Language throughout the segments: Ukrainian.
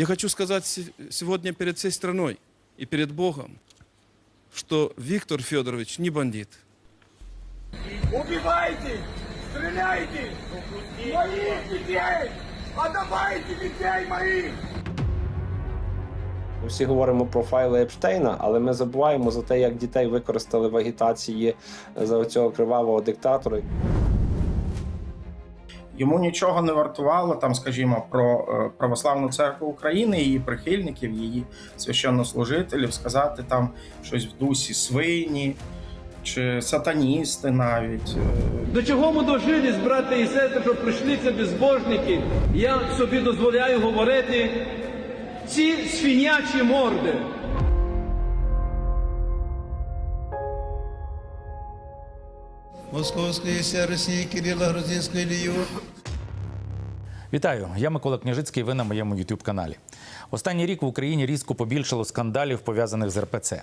Я хочу сказать се- сегодня перед всей страной и перед Богом, что Виктор Федорович не бандит. Убивайте! Стреляйте! Моих детей! Отдавайте детей моих! Ми всі говоримо про файли Епштейна, але ми забуваємо за те, як дітей використали в агітації за цього кривавого диктатора. Йому нічого не вартувало там, скажімо, про е, православну церкву України, її прихильників, її священнослужителів, сказати там щось в дусі свині чи сатаністи навіть. Е, До чого ми дожились, брати і сестри, що прийшли ці безбожники? Я собі дозволяю говорити ці свинячі морди. Московської ся Росії Кирила Грузинської Ілію. Вітаю, я Микола Княжицький. Ви на моєму youtube каналі. Останній рік в Україні різко побільшало скандалів пов'язаних з РПЦ.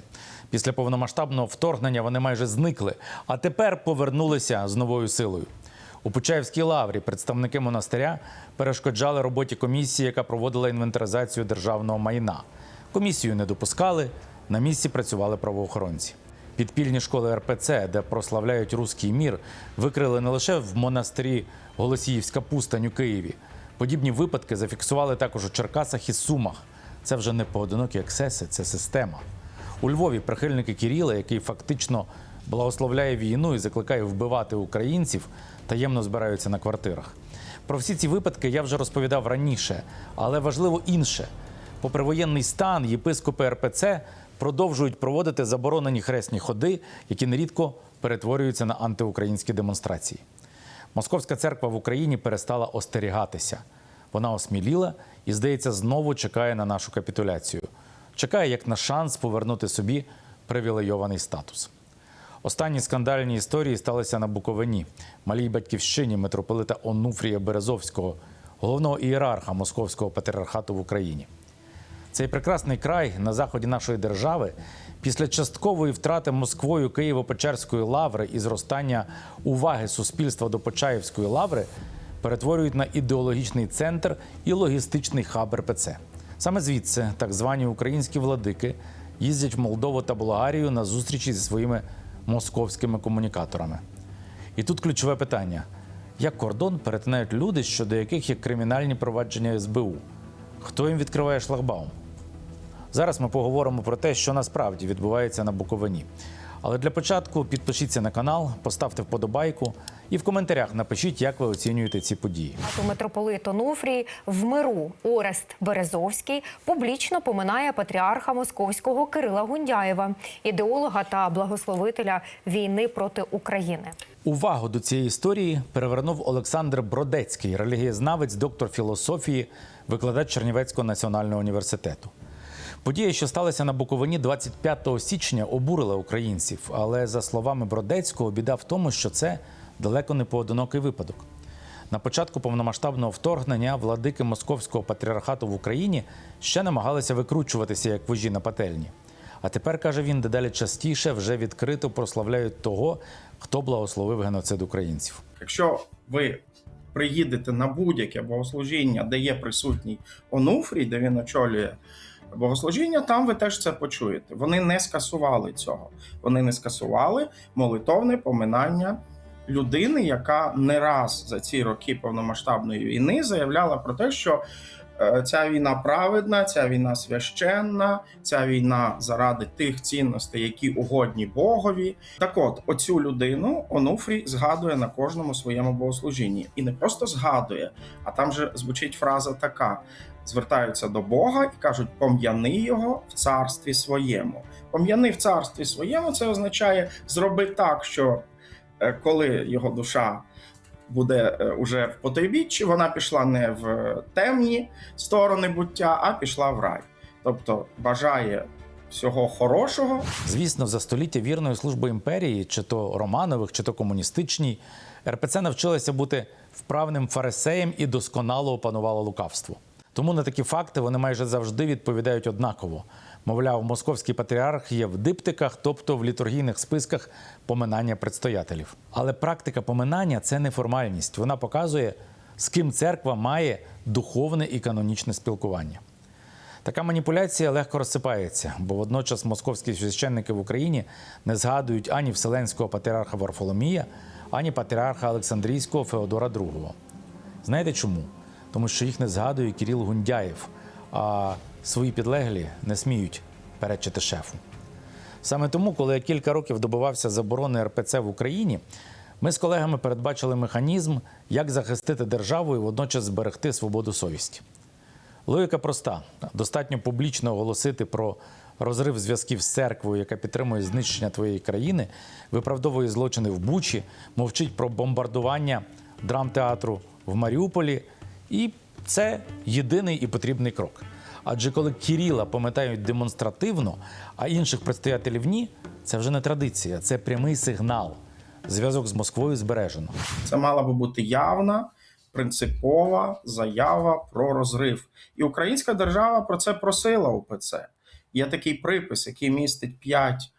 Після повномасштабного вторгнення вони майже зникли, а тепер повернулися з новою силою. У Почаївській лаврі представники монастиря перешкоджали роботі комісії, яка проводила інвентаризацію державного майна. Комісію не допускали, на місці працювали правоохоронці. Підпільні школи РПЦ, де прославляють руський мір, викрили не лише в монастирі Голосіївська пустань у Києві. Подібні випадки зафіксували також у Черкасах і Сумах. Це вже не поодинокі ексеси, це система. У Львові прихильники Кіріла, який фактично благословляє війну і закликає вбивати українців, таємно збираються на квартирах. Про всі ці випадки я вже розповідав раніше, але важливо інше. Попри воєнний стан, єпископи РПЦ продовжують проводити заборонені хресні ходи, які нерідко перетворюються на антиукраїнські демонстрації. Московська церква в Україні перестала остерігатися. Вона осміліла і, здається, знову чекає на нашу капітуляцію. Чекає як на шанс повернути собі привілейований статус. Останні скандальні історії сталися на Буковині, малій батьківщині митрополита Онуфрія Березовського, головного ієрарха Московського патріархату в Україні. Цей прекрасний край на заході нашої держави після часткової втрати Москвою Києво-Печерської лаври і зростання уваги суспільства до Почаївської лаври перетворюють на ідеологічний центр і логістичний хаб РПЦ. Саме звідси так звані українські владики їздять в Молдову та Болгарію на зустрічі зі своїми московськими комунікаторами. І тут ключове питання: як кордон перетинають люди, щодо яких є кримінальні провадження СБУ? Хто їм відкриває шлагбаум? Зараз ми поговоримо про те, що насправді відбувається на Буковині. Але для початку підпишіться на канал, поставте вподобайку і в коментарях напишіть, як ви оцінюєте ці події. Тату митрополит Онуфрій в миру Орест Березовський публічно поминає патріарха московського Кирила Гундяєва, ідеолога та благословителя війни проти України. Увагу до цієї історії перевернув Олександр Бродецький, релігієзнавець, доктор філософії, викладач Чернівецького національного університету. Подія, що сталася на Буковині 25 січня, обурила українців. Але за словами Бродецького, біда в тому, що це далеко не поодинокий випадок. На початку повномасштабного вторгнення владики московського патріархату в Україні ще намагалися викручуватися як вожі на пательні. А тепер каже він, дедалі частіше вже відкрито прославляють того, хто благословив геноцид українців. Якщо ви приїдете на будь-яке богослужіння, де є присутній Онуфрій, де він очолює богослужіння, там ви теж це почуєте. Вони не скасували цього. Вони не скасували молитовне поминання людини, яка не раз за ці роки повномасштабної війни заявляла про те, що е, ця війна праведна, ця війна священна, ця війна заради тих цінностей, які угодні Богові. Так от, оцю людину Онуфрій згадує на кожному своєму богослужінні. І не просто згадує, а там же звучить фраза така: звертаються до Бога і кажуть: пом'яни його в царстві своєму. Пом'яни в царстві своєму це означає зроби так, що е, коли його душа буде е, уже в потойбіччі, вона пішла не в темні сторони буття, а пішла в рай. Тобто бажає всього хорошого, Звісно, за століття вірної служби імперії, чи то Романових, чи то комуністичній, РПЦ навчилася бути вправним фарисеєм і досконало опанувала лукавство. Тому на такі факти вони майже завжди відповідають однаково. Мовляв, московський патріарх є в диптиках, тобто в літургійних списках поминання предстоятелів. Але практика поминання це не формальність. Вона показує, з ким церква має духовне і канонічне спілкування. Така маніпуляція легко розсипається, бо водночас московські священники в Україні не згадують ані Вселенського патріарха Варфоломія, ані патріарха Олександрійського Феодора II. Знаєте чому? Тому що їх не згадує Кіріл Гундяєв, а свої підлеглі не сміють перечити шефу. Саме тому, коли я кілька років добивався заборони РПЦ в Україні, ми з колегами передбачили механізм, як захистити державу і водночас зберегти свободу совісті. Логіка проста: достатньо публічно оголосити про розрив зв'язків з церквою, яка підтримує знищення твоєї країни, виправдовує злочини в Бучі, мовчить про бомбардування драмтеатру в Маріуполі. І це єдиний і потрібний крок. Адже коли Кіріла пам'ятають демонстративно, а інших предстоятелів ні, це вже не традиція, це прямий сигнал. Зв'язок з Москвою збережено. Це мала би бути явна, принципова заява про розрив. І українська держава про це просила УПЦ. Є такий припис, який містить п'ять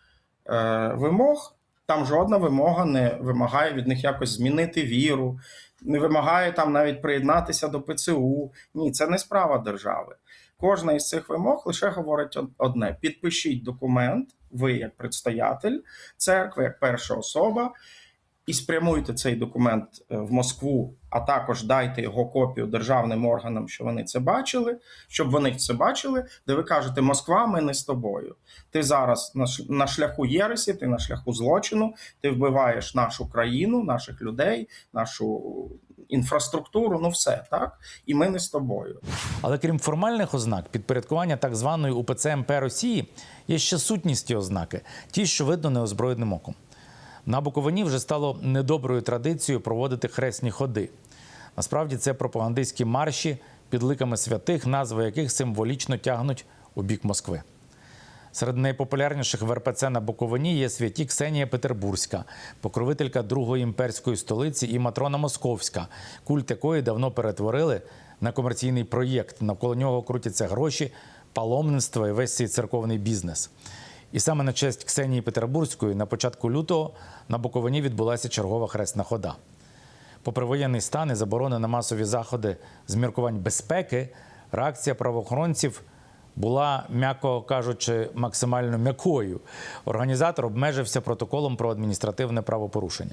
е, вимог. Там жодна вимога не вимагає від них якось змінити віру, не вимагає там навіть приєднатися до ПЦУ. Ні, це не справа держави. Кожна із цих вимог лише говорить одне: підпишіть документ, ви як предстоятель церкви, як перша особа, і спрямуйте цей документ е, в Москву, а також дайте його копію державним органам, що вони це бачили, щоб вони це бачили, де ви кажете: Москва, ми не з тобою. Ти зараз на шляху єресі, ти на шляху злочину, ти вбиваєш нашу країну, наших людей, нашу інфраструктуру, ну все так, і ми не з тобою. Але крім формальних ознак, підпорядкування так званої УПЦ МП Росії є ще сутністі ознаки, ті, що видно неозброєним оком. На Буковині вже стало недоброю традицією проводити хресні ходи. Насправді це пропагандистські марші під ликами святих, назви яких символічно тягнуть у бік Москви. Серед найпопулярніших в РПЦ на Буковині є святі Ксенія Петербурзька, покровителька другої імперської столиці і Матрона Московська, культ якої давно перетворили на комерційний проєкт. Навколо нього крутяться гроші, паломництво і весь цей церковний бізнес. І саме на честь Ксенії Петербурзької на початку лютого на Буковині відбулася чергова хресна хода. Попри воєнний стан і заборони на масові заходи з міркувань безпеки, реакція правоохоронців була, м'яко кажучи, максимально м'якою. Організатор обмежився протоколом про адміністративне правопорушення.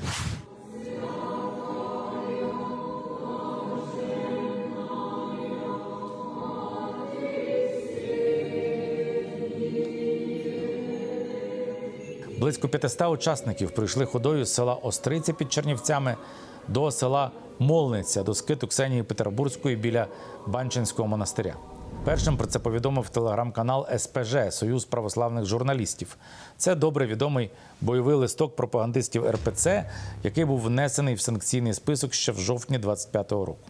Близько 500 учасників прийшли ходою з села Остриця під Чернівцями до села Молниця, до скиту Ксенії Петербурзької біля Банчинського монастиря. Першим про це повідомив телеграм-канал СПЖ Союз православних журналістів. Це добре відомий бойовий листок пропагандистів РПЦ, який був внесений в санкційний список ще в жовтні 25-го року.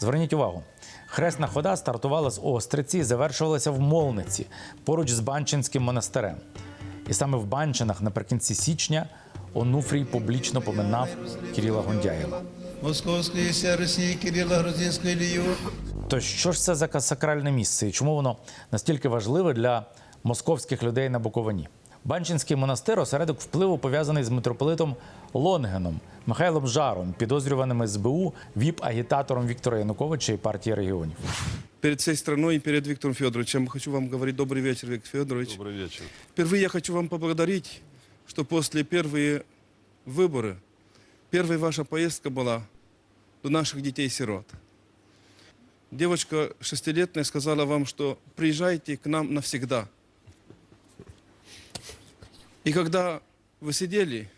Зверніть увагу, хресна хода стартувала з Остриці і завершувалася в Молниці поруч з Банчинським монастирем. І саме в Банчинах наприкінці січня Онуфрій публічно поминав Кирила Гондяєва. Московської Росії Кирила Грузинської Ілію. То що ж це за сакральне місце і чому воно настільки важливе для московських людей на Буковині? Банчинський монастир осередок впливу пов'язаний з митрополитом Лонгеном Михайлом Жаром, підозрюваним СБУ, віп-агітатором Віктора Януковича і партії регіонів Перед всей страной и перед Виктором Федоровичем хочу вам говорить добрый вечер, Виктор Федорович. Добрый вечер. Впервые я хочу вам поблагодарить, что после первые выборы, первая ваша поездка была до наших детей-сирот. Девочка шестилетняя сказала вам, что приезжайте к нам навсегда. И когда вы сидели,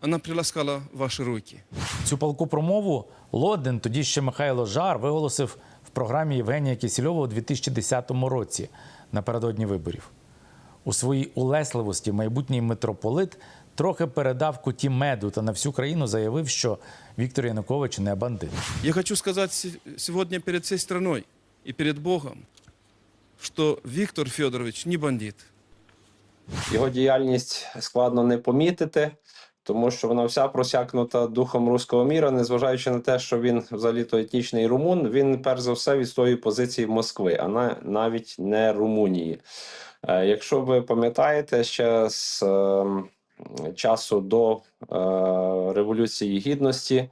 она приласкала ваши руки. Цю палку промову Лодин, тоді ще Михайло Жар, виголосив в програмі Євгенія Кисельова у 2010 році напередодні виборів. У своїй улесливості майбутній митрополит трохи передав куті меду та на всю країну заявив, що Віктор Янукович не бандит. Я хочу сказать се- сегодня перед всей страной и перед Богом, что Виктор Федорович не бандит. Його діяльність складно не помітити, тому що вона вся просякнута духом руського міра, незважаючи на те, що він взагалі то етнічний румун, він перш за все відстоює позиції Москви, а на, навіть не Румунії. Е, Якщо ви пам'ятаєте, ще з ем, часу до е, Революції Гідності,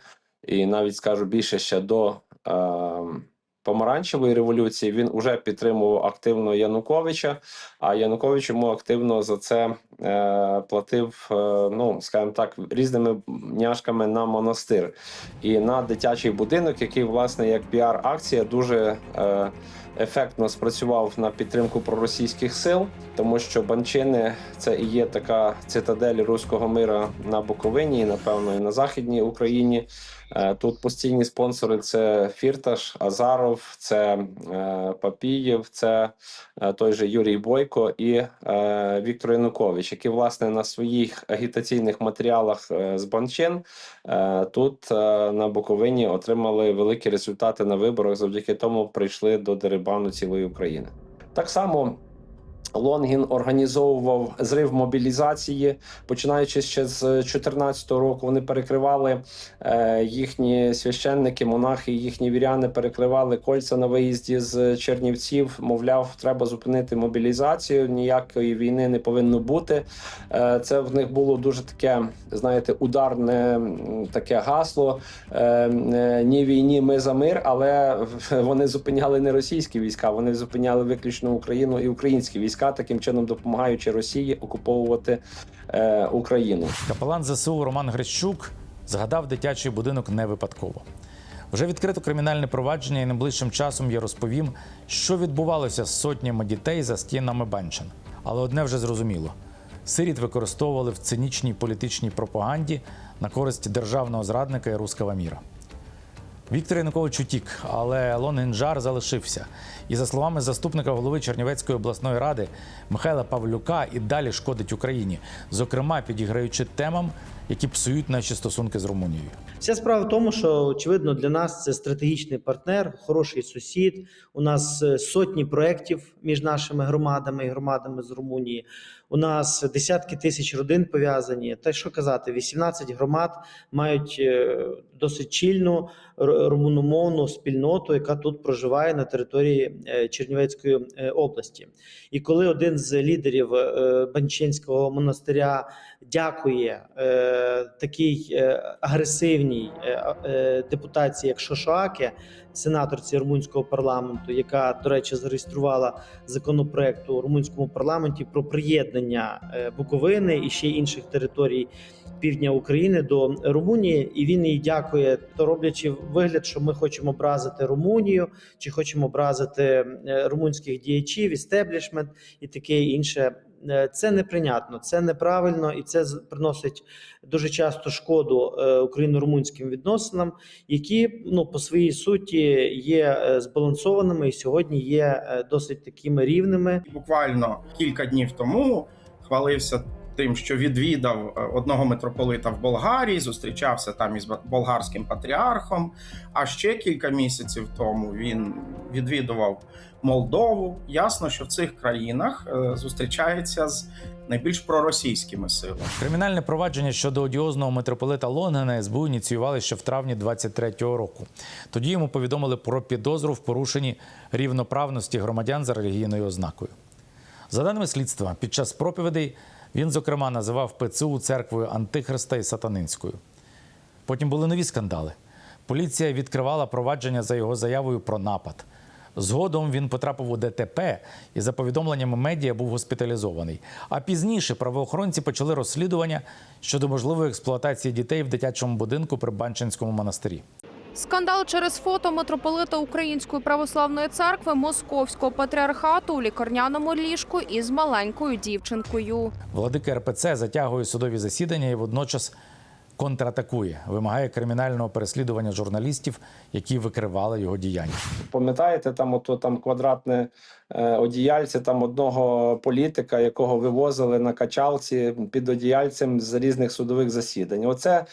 і навіть скажу більше ще до ем, помаранчевої революції він уже підтримував активно Януковича, а Янукович йому активно за це е, платив, е, ну скажімо так, різними няшками на монастир і на дитячий будинок, який власне як піар-акція дуже. Е, ефектно спрацював на підтримку проросійських сил, тому що Банчини це і є така цитадель руського мира на Буковині, і напевно і на західній Україні. Е, Тут постійні спонсори це Фірташ, Азаров, це е, Папієв, це е, той же Юрій Бойко і Віктор Янукович, які власне на своїх агітаційних матеріалах з Банчин тут на Буковині отримали великі результати на виборах. Завдяки тому прийшли до дерибану цілої України. Так само. Лонгін організовував зрив мобілізації, починаючи ще з 2014 року. Вони перекривали е, їхні священники, монахи, їхні віряни перекривали кольця на виїзді з Чернівців. Мовляв, треба зупинити мобілізацію. Ніякої війни не повинно бути. Е, це в них було дуже таке, знаєте, ударне таке гасло. Е, е, ні війні, ми за мир. Але вони зупиняли не російські війська, вони зупиняли виключно Україну і українські війська, таким чином допомагаючи Росії окуповувати е, Україну. Капелан ЗСУ Роман Грищук згадав дитячий будинок не випадково. Вже відкрито кримінальне провадження, і найближчим часом я розповім, що відбувалося з сотнями дітей за стінами Банчин. Але одне вже зрозуміло: сиріт використовували в цинічній політичній пропаганді на користь державного зрадника і руского міра. Віктор Янукович утік, але Лонгенджар залишився. І за словами заступника голови Чернівецької обласної ради Михайла Павлюка, і далі шкодить Україні, зокрема підіграючи темам, які псують наші стосунки з Румунією. Вся справа в тому, що очевидно для нас це стратегічний партнер, хороший сусід. У нас е, сотні проєктів між нашими громадами і громадами з Румунії. У нас десятки тисяч родин пов'язані. Та що казати, 18 громад мають е, досить чільну румуномовну спільноту, яка тут проживає на території е, Чернівецької області. І коли один з лідерів Банчинського монастиря дякує е, такій е, агресивній е, е, депутації, як Шошоаке, сенаторці румунського парламенту, яка, до речі, зареєструвала законопроект у румунському парламенті про приєднання е, Буковини і ще інших територій півдня України до Румунії, і він їй дякує, то роблячи вигляд, що ми хочемо образити Румунію, чи хочемо образити е, румунських діячів, істеблішмент і таке інше. Е, Це неприйнятно, це неправильно, і це приносить дуже часто шкоду е, україно-румунським відносинам, які ну по своїй суті є е, збалансованими і сьогодні є досить такими рівними. буквально кілька днів тому хвалився тим, що відвідав е, одного митрополита в Болгарії, зустрічався там із болгарським патріархом. А ще кілька місяців тому він відвідував Молдову. Ясно, що в цих країнах е, зустрічається з найбільш проросійськими силами. Кримінальне провадження щодо одіозного митрополита Лонгена СБУ ініціювали ще в травні 23-го року. Тоді йому повідомили про підозру в порушенні рівноправності громадян за релігійною ознакою. За даними слідства, під час проповідей він, зокрема, називав ПЦУ церквою Антихриста і Сатанинською. Потім були нові скандали. Поліція відкривала провадження за його заявою про напад. Згодом він потрапив у ДТП і, за повідомленнями медіа, був госпіталізований. А пізніше правоохоронці почали розслідування щодо можливої експлуатації дітей в дитячому будинку при Банчинському монастирі. Скандал через фото митрополита Української православної церкви Московського патріархату у лікарняному ліжку із маленькою дівчинкою. Владика РПЦ затягує судові засідання і водночас контратакує, вимагає кримінального переслідування журналістів, які викривали його діяння. Пам'ятаєте, там ото там квадратне е, одіяльце там одного політика, якого вивозили на качалці під одіяльцем з різних судових засідань. Оце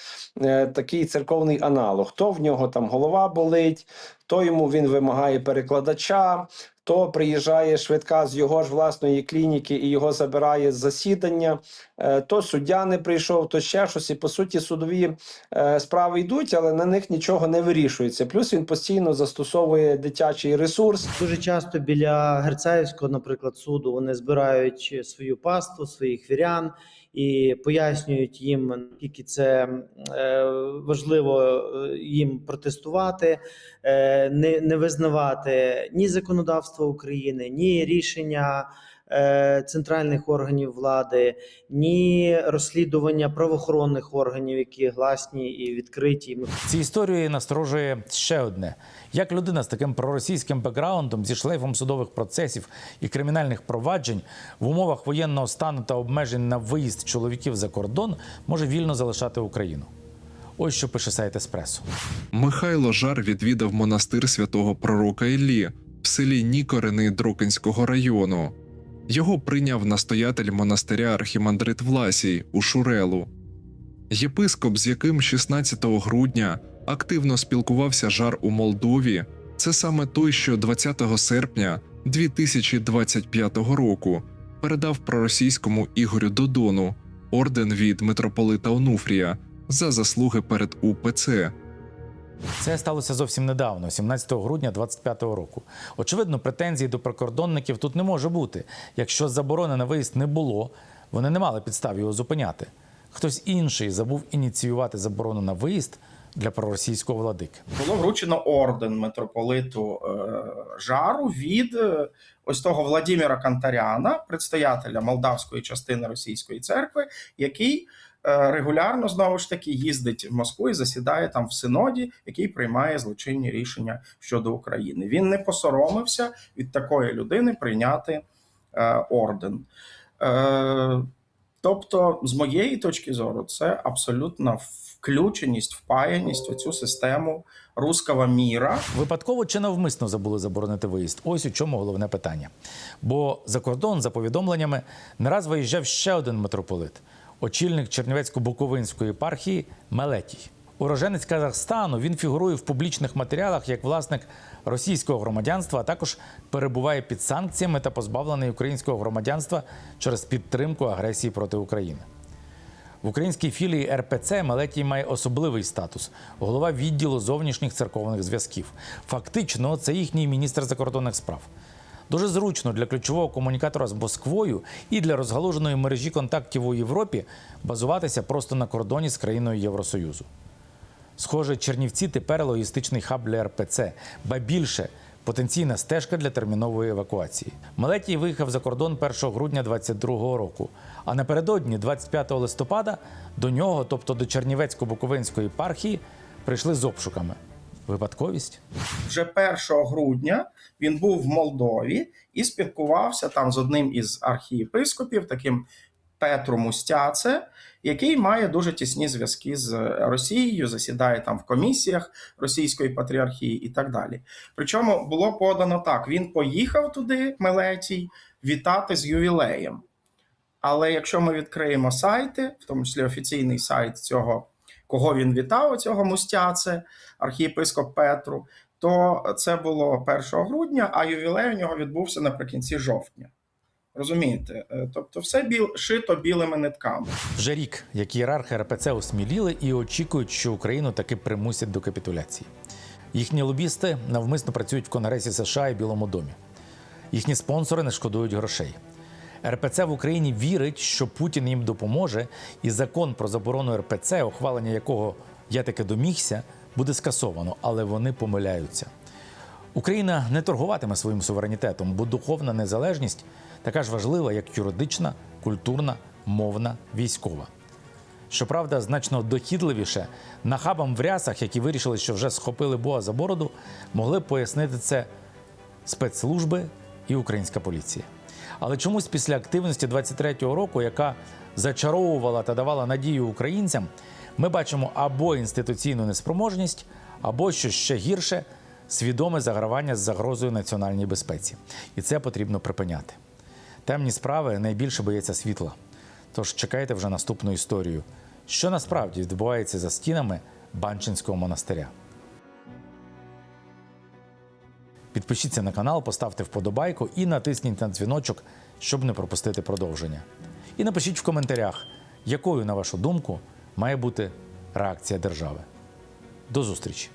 е, такий церковний аналог. То в нього там голова болить, то йому він вимагає перекладача, то приїжджає швидка з його ж власної клініки і його забирає з засідання, е, то суддя не прийшов, то ще щось. І по суті, судові е, справи йдуть, але на них нічого не вирішується. Плюс він постійно застосовує дитячий ресурс. Дуже часто біля Герцаївського, наприклад, суду вони збирають свою паству, своїх вірян і пояснюють їм, наскільки це е, важливо е, їм протестувати, е, не, не визнавати ні законодавства України, ні рішення. Е, Центральних органів влади, ні розслідування правоохоронних органів, які гласні і відкриті. Цій історії насторожує ще одне: як людина з таким проросійським бекграундом, зі шлейфом судових процесів і кримінальних проваджень в умовах воєнного стану та обмежень на виїзд чоловіків за кордон може вільно залишати Україну. Ось що пише сайт Еспресо. Михайло Жар відвідав монастир святого пророка Іллі в селі Нікорини Дрокинського району. Його прийняв настоятель монастиря архімандрит Власій у Шурелу. Єпископ, з яким 16 грудня активно спілкувався Жар у Молдові, це саме той, що 20 серпня 2025 року передав проросійському Ігорю Додону орден від митрополита Онуфрія за заслуги перед УПЦ. Це сталося зовсім недавно, 17 грудня 2025 року. Очевидно, претензій до прикордонників тут не може бути. Якщо заборони на виїзд не було, вони не мали підстав його зупиняти. Хтось інший забув ініціювати заборону на виїзд для проросійського владики. Було вручено орден митрополиту е, Жару від е, ось того Владимира Кантаряна, предстоятеля молдавської частини російської церкви, який регулярно знову ж таки їздить в Москву і засідає там в синоді, який приймає злочинні рішення щодо України. Він не посоромився від такої людини прийняти е, орден. Е, Тобто, з моєї точки зору, це абсолютна включеність, впаяність у цю систему руского міра. Випадково чи навмисно забули заборонити виїзд? Ось у чому головне питання. Бо за кордон, за повідомленнями, не раз виїжджав ще один митрополит, очільник Чернівецько-Буковинської єпархії Мелетій. Уроженець Казахстану він фігурує в публічних матеріалах як власник російського громадянства, а також перебуває під санкціями та позбавлений українського громадянства через підтримку агресії проти України. В українській філії РПЦ Мелетій має особливий статус голова відділу зовнішніх церковних зв'язків. Фактично, це їхній міністр закордонних справ. Дуже зручно для ключового комунікатора з Москвою і для розгалуженої мережі контактів у Європі базуватися просто на кордоні з країною Євросоюзу. Схоже, Чернівці тепер логістичний хаб для РПЦ, ба більше потенційна стежка для термінової евакуації. Малетій виїхав за кордон 1 грудня 2022 року. А напередодні, 25 листопада, до нього, тобто до Чернівецько-Буковинської єпархії, прийшли з обшуками. Випадковість? Вже 1 грудня він був в Молдові і спілкувався там з одним із архієпископів, таким Петру Мустяце, який має дуже тісні зв'язки з Росією, засідає там в комісіях Російської патріархії і так далі. Причому було подано так: він поїхав туди, Мелетій, вітати з ювілеєм. Але якщо ми відкриємо сайти, в тому числі офіційний сайт цього, кого він вітав, цього Мустяце, архієпископ Петру, то це було 1 грудня, а ювілей у нього відбувся наприкінці жовтня. Розумієте? Е, Тобто, все біл, шито білими нитками. Вже рік, як ієрархи РПЦ осміліли і очікують, що Україну таки примусять до капітуляції. Їхні лобісти навмисно працюють в Конгресі США і Білому домі. Їхні спонсори не шкодують грошей. РПЦ в Україні вірить, що Путін їм допоможе, і закон про заборону РПЦ, ухвалення якого я таки домігся, буде скасовано, але вони помиляються. Україна не торгуватиме своїм суверенітетом, бо духовна незалежність така ж важлива, як юридична, культурна, мовна, військова. Щоправда, значно дохідливіше нахабам в рясах, які вирішили, що вже схопили Бога за бороду, могли б пояснити це спецслужби і українська поліція. Але чомусь після активності 23-го року, яка зачаровувала та давала надію українцям, ми бачимо або інституційну неспроможність, або що ще гірше свідоме загравання з загрозою національній безпеці. І це потрібно припиняти. Темні справи найбільше бояться світла. Тож чекайте вже наступну історію, що насправді відбувається за стінами Банчинського монастиря. Підпишіться на канал, поставте вподобайку і натисніть на дзвіночок, щоб не пропустити продовження. І напишіть в коментарях, якою, на вашу думку, має бути реакція держави. До зустрічі!